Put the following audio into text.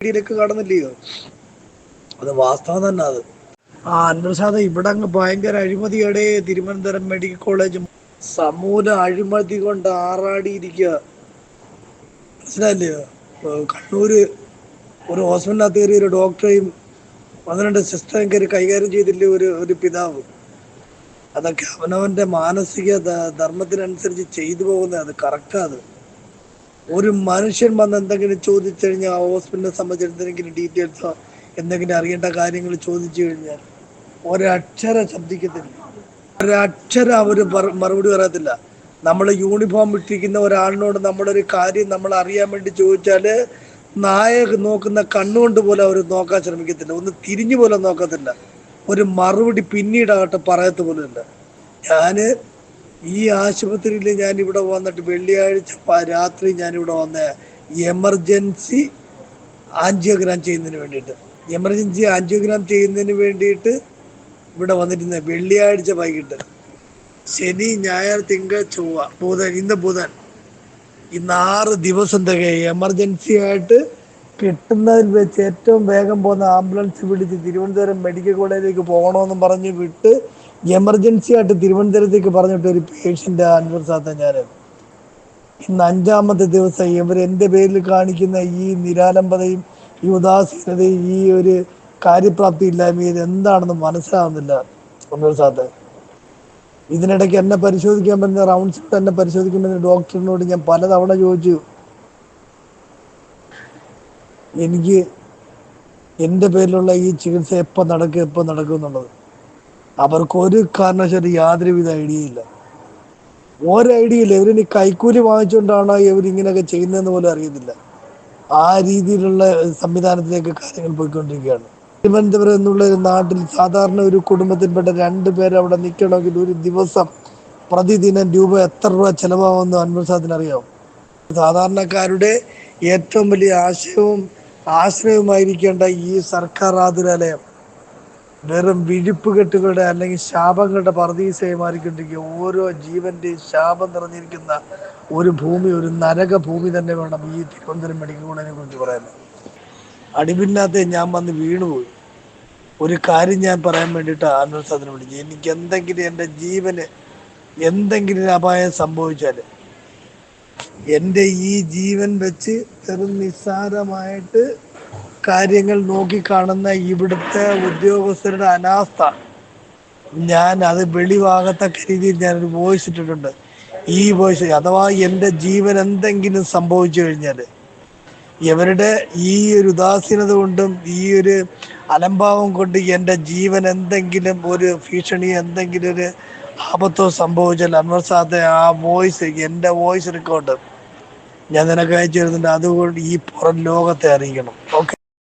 ിലേക്ക് കടന്നില്ലയോ അത് വാസ്തവം തന്നെ അത്. ആ അൻവർസാദ ഇവിടെ അങ്ങ് ഭയങ്കര അഴിമതിയുടെ. തിരുവനന്തപുരം മെഡിക്കൽ കോളേജ് സമൂല അഴിമതി കൊണ്ട് ആറാടിയിരിക്കുക മനസ്സിലായില്ലയോ കണ്ണൂര് ഒരു ഹോസ്പിറ്റലിനകത്ത് കയറി ഒരു ഡോക്ടറെയും പന്ത്രണ്ട് സിസ്റ്ററെയും കയറി കൈകാര്യം ചെയ്തില്ലേ ഒരു ഒരു പിതാവ്? അതൊക്കെ അവനവന്റെ മാനസിക ധർമ്മത്തിനനുസരിച്ച് ചെയ്തു പോകുന്നത് അത് കറക്റ്റാണ് അത്. ഒരു മനുഷ്യൻ വന്ന് എന്തെങ്കിലും ചോദിച്ചു കഴിഞ്ഞാൽ ഹോസ്പിറ്റലിനെ സംബന്ധിച്ച് എന്തെങ്കിലും ഡീറ്റെയിൽസോ എന്തെങ്കിലും അറിയേണ്ട കാര്യങ്ങൾ ചോദിച്ചു കഴിഞ്ഞാൽ ഒരക്ഷരം ശബ്ദിക്കത്തില്ല. ഒരക്ഷരം അവർ മറുപടി പറയത്തില്ല. നമ്മൾ യൂണിഫോം ഇട്ടിരിക്കുന്ന ഒരാളിനോട് നമ്മളൊരു കാര്യം നമ്മൾ അറിയാൻ വേണ്ടി ചോദിച്ചാൽ നായ നോക്കുന്ന കണ്ണുകൊണ്ട് പോലും അവർ നോക്കാൻ ശ്രമിക്കത്തില്ല. ഒന്ന് തിരിഞ്ഞു പോലും നോക്കത്തില്ല. ഒരു മറുപടി പിന്നീടാകട്ടെ പറയത്ത് പോലും ഇല്ല ഞാൻ ഈ ആശുപത്രിയിൽ ഞാൻ ഇവിടെ വന്നിട്ട് വെള്ളിയാഴ്ച രാത്രി ഞാൻ ഇവിടെ വന്ന എമർജൻസി ആൻജിയോഗ്രാം ചെയ്യുന്നതിന് വേണ്ടിയിട്ട്. എമർജൻസി ആൻജിയോഗ്രാം ചെയ്യുന്നതിന് വേണ്ടിയിട്ട് ഇവിടെ വന്നിരുന്ന വെള്ളിയാഴ്ച വൈകിട്ട്. ശനി ഞായർ തിങ്കൾ ചൊവ്വ ബുധൻ ഇന്ന് ബുധൻ. ഇന്ന് ആറ് ദിവസം തികയും. എമർജൻസി ആയിട്ട് കിട്ടുന്നതിൽ വെച്ച് ഏറ്റവും വേഗം പോകുന്ന ആംബുലൻസ് വിളിച്ച് തിരുവനന്തപുരം മെഡിക്കൽ കോളേജിലേക്ക് പോകണമെന്നും പറഞ്ഞ് വിട്ട് എമർജൻസി ആയിട്ട് തിരുവനന്തപുരത്തേക്ക് പറഞ്ഞിട്ട് ഒരു പേഷ്യന്റ് അൻവർ സാത്ത ഞാൻ ഇന്ന് അഞ്ചാമത്തെ ദിവസം ഇവർ എന്റെ പേരിൽ കാണിക്കുന്ന ഈ നിരാലംബതയും ഈ ഉദാസീനതയും ഈ ഒരു കാര്യപ്രാപ്തി ഇല്ലായ്മയും എന്താണെന്ന് മനസ്സിലാവുന്നില്ല അൻവർ സാത്ത ഇതിനിടയ്ക്ക് എന്നെ പരിശോധിക്കാൻ പറ്റുന്ന റൗണ്ട്സ് എന്നെ പരിശോധിക്കാൻ പറ്റുന്ന ഡോക്ടറിനോട് ഞാൻ പലതവണ ചോദിച്ചു. എനിക്ക് എന്റെ പേരിലുള്ള ഈ ചികിത്സ എപ്പോൾ നടക്കും എപ്പോൾ നടക്കും എന്നുള്ളത്. അവർക്ക് ഒരു കാരണവശാലും യാതൊരുവിധ ഐഡിയ ഇല്ല. ഒരു ഐഡിയ ഇല്ല. ഇവരിനി കൈക്കൂലി വാങ്ങിച്ചുകൊണ്ടാണോ ഇവർ ഇങ്ങനെയൊക്കെ ചെയ്യുന്നതെന്ന് പോലും അറിയുന്നില്ല ആ രീതിയിലുള്ള സംവിധാനത്തിലേക്ക് കാര്യങ്ങൾ പോയിക്കൊണ്ടിരിക്കുകയാണ്. തിരുവനന്തപുരം എന്നുള്ള ഒരു നാട്ടിൽ സാധാരണ ഒരു കുടുംബത്തിൽപ്പെട്ട രണ്ട് പേര് അവിടെ നിൽക്കണമെങ്കിൽ ഒരു ദിവസം പ്രതിദിനം രൂപ എത്ര രൂപ ചെലവാകുമെന്ന് അൻവർ സാദിന് അറിയാം സാധാരണക്കാരുടെ ഏറ്റവും വലിയ ആശയവും ആശ്രയവുമായിരിക്കേണ്ട ഈ സർക്കാർ ആതുരാലയം വെറും വിഴുപ്പുകെട്ടുകളുടെ അല്ലെങ്കിൽ ശാപങ്ങളുടെ പറദീസയെ മാറിക്കൊണ്ടിരിക്കുക ഓരോ ജീവന്റെയും ശാപം നിറഞ്ഞിരിക്കുന്ന ഒരു ഭൂമി ഒരു നരക ഭൂമി തന്നെ വേണം ഈ തിരുവനന്തപുരം മെഡിക്കൽ കോളേജിനെ കുറിച്ച് പറയാൻ. അടിപിന്നാത്ത ഞാൻ വന്ന് വീണുപോയി. ഒരു കാര്യം ഞാൻ പറയാൻ വേണ്ടിയിട്ട് ആനന്ദ് സാധനം വിളിച്ചു. എനിക്ക് എന്തെങ്കിലും എന്റെ ജീവന് എന്തെങ്കിലും അപായം സംഭവിച്ചാൽ എന്റെ ഈ ജീവൻ വെച്ച് വെറും നിസ്സാരമായിട്ട് കാര്യങ്ങൾ നോക്കിക്കാണുന്ന ഇവിടുത്തെ ഉദ്യോഗസ്ഥരുടെ അനാസ്ഥ. ഞാൻ അത് വെളിവാകത്തക്ക രീതിയിൽ ഒരു വോയിസ് ഇട്ടിട്ടുണ്ട്. ഈ വോയിസ് അഥവാ എന്റെ ജീവൻ എന്തെങ്കിലും സംഭവിച്ചു കഴിഞ്ഞാൽ ഇവരുടെ ഈ ഒരു ഉദാസീനത കൊണ്ടും ഈ ഒരു അലംഭാവം കൊണ്ട് എന്റെ ജീവൻ എന്തെങ്കിലും ഒരു ഭീഷണി എന്തെങ്കിലും ഒരു ആപത്തോ സംഭവിച്ചാൽ അൻവർ സാദെ ആ വോയിസ് എന്റെ വോയിസ് റെക്കോർഡ് ഞാൻ നിനക്ക് അയച്ചു തരുന്നുണ്ട്. അതുകൊണ്ട് ഈ പുറം ലോകത്തെ അറിയിക്കണം.